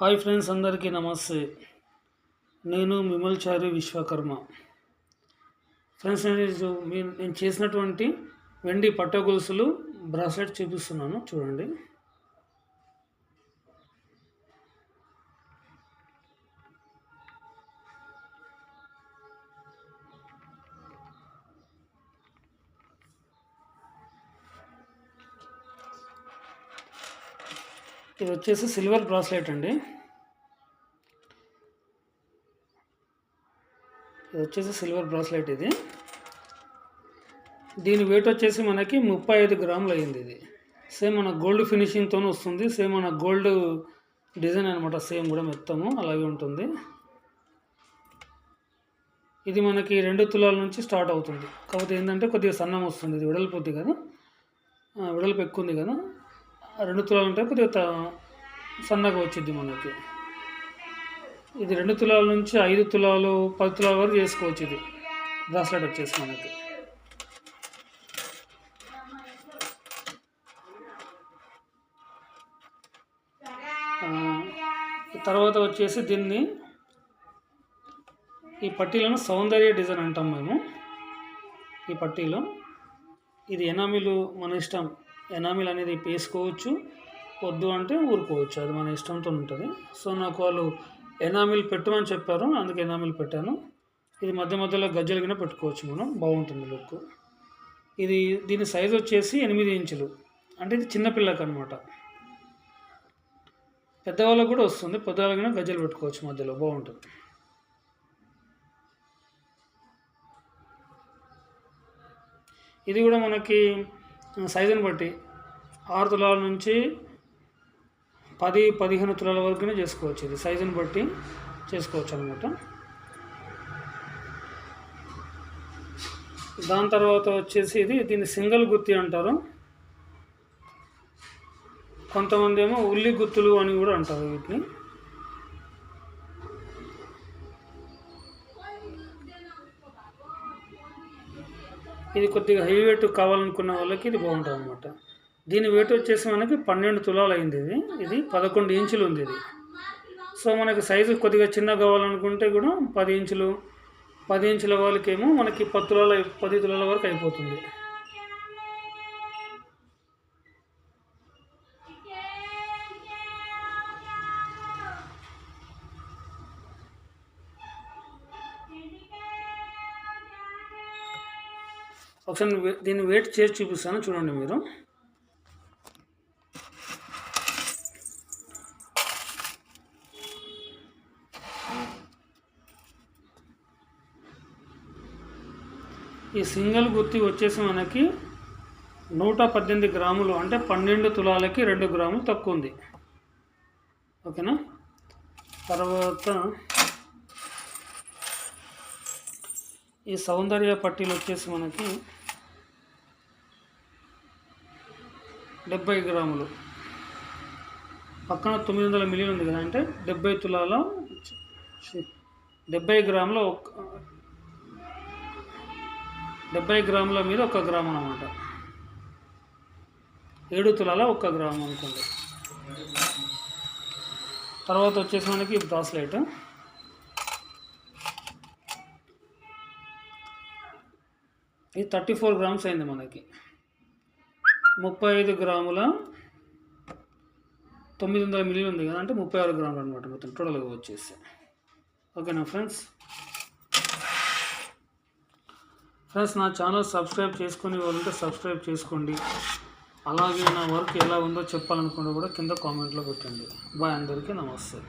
Hi friends అందరికీ నమస్తే. నేను మిమల్చారి విశ్వకర్మ. ఫ్రెండ్స్ నేను మీ- నేను చేసినటువంటి వెండి పట్ట గొలుసులు బ్రాస్లెట్ చూపిస్తున్నాను. చూడండి. ఇది వచ్చేసి సిల్వర్ బ్రాస్లెట్ అండి. ఇది వచ్చేసి సిల్వర్ బ్రాస్లెట్ ఇది. దీని వెయిట్ వచ్చేసి మనకి ముప్పై ఐదు గ్రాములు అయింది ఇది. సేమ్ మన గోల్డ్ ఫినిషింగ్తో వస్తుంది. సేమ్ మన గోల్డ్ డిజైన్ అనమాట సేమ్ కూడా మెత్తము అలాగే ఉంటుంది. ఇది మనకి రెండు తులాల నుంచి స్టార్ట్ అవుతుంది. కాకపోతే ఏంటంటే కొద్దిగా సన్నం వస్తుంది. ఇది వెడల్పోద్ది కదా. వెడల్పు ఎక్కువ ఉంది కదా. రెండు తులాలు ఉంటే కొద్దిగా సన్నగా వచ్చింది మనకి. ఇది రెండు తులాల నుంచి ఐదు తులాలు పది తులాల వరకు చేసుకోవచ్చు ఇది. బ్రాస్లెట్ వచ్చేసి మనకి. తర్వాత వచ్చేసి దీన్ని ఈ పట్టీలను సౌందర్య డిజైన్ అంటాం మేము. ఈ పట్టీలో. ఇది ఎనామిలు మన ఇష్టం. ఎనామిల్ అనేది వేసుకోవచ్చు వద్దు అంటే ఊరుకోవచ్చు. అది మన ఇష్టంతో ఉంటుంది. సో నాకు వాళ్ళు ఎనామిల్ పెట్టమని చెప్పారు. అందుకే ఎనామిల్ పెట్టాను. ఇది మధ్య మధ్యలో గజ్జలు కింద పెట్టుకోవచ్చు మనం. బాగుంటుంది లుక్. ఇది దీని సైజ్ వచ్చేసి ఎనిమిది ఇంచులు. అంటే ఇది చిన్నపిల్లకి అనమాట పెద్దవాళ్ళకు కూడా వస్తుంది. పెద్దవాళ్ళకి కూడా గజ్జలు పెట్టుకోవచ్చు మధ్యలో. బాగుంటుంది. ఇది కూడా మనకి సైజుని బట్టి ఆరు తులాల నుంచి పది పదిహేను తులాల వరకునే చేసుకోవచ్చు. ఇది సైజుని బట్టి చేసుకోవచ్చు అనమాట దాని తర్వాత వచ్చేసి ఇది దీన్ని సింగిల్ గుత్తి అంటారు. కొంతమంది ఏమో ఉల్లి గుత్తులు అని కూడా అంటారు వీటిని. ఇది కొద్దిగా హై వెయిట్ కావాలనుకున్న వాళ్ళకి ఇది బాగుంటుంది అనమాట దీని వెయిట్ వచ్చేసి మనకి పన్నెండు తులాలు అయింది ఇది. ఇది పదకొండు ఇంచులు ఉంది ఇది. సో మనకి సైజు కొద్దిగా చిన్న కావాలనుకుంటే కూడా పది ఇంచులు పది ఇంచుల వాళ్ళకేమో మనకి పది తులాల పది తులాల వరకు అయిపోతుంది. ఒకసారి దీన్ని వెయిట్ చేసి చూపిస్తాను. చూడండి మీరు. ఈ సింగిల్ గుత్తి వచ్చేసి మనకి నూట పద్దెనిమిది గ్రాములు అంటే పన్నెండు తులాలకి రెండు గ్రాములు తక్కువ ఉంది. ఓకేనా? తర్వాత ఈ సౌందర్య పట్టీలు వచ్చేసి మనకి డెబ్బై గ్రాములు. పక్కన తొమ్మిది వందల మిలియన్ ఉంది కదా అంటే డెబ్బై తులాల డెబ్బై గ్రాముల ఒక డెబ్బై గ్రాముల మీద ఒక గ్రాము అనమాట ఏడు తులాల ఒక్క గ్రాము అనుకోండి. తర్వాత వచ్చేసి మనకి బ్రాస్లెట్. ఇది థర్టీ ఫోర్ గ్రామ్స్ అయింది మనకి. ముప్పై ఐదు గ్రాముల తొమ్మిది వందల మిలియన్ ఉంది కదా అంటే ముప్పై ఆరు గ్రాములు అనమాట మొత్తం టోటల్గా వచ్చేసి. ఓకేనా ఫ్రెండ్స్? ఫ్రెండ్స్ నా ఛానల్ సబ్స్క్రైబ్ చేసుకుని వాళ్ళంటే సబ్స్క్రైబ్ చేసుకోండి. అలాగే నా వర్క్ ఎలా ఉందో చెప్పాలనుకుంటే కూడా కింద కామెంట్లో పెట్టండి. బాయ్ అందరికీ నమస్తే.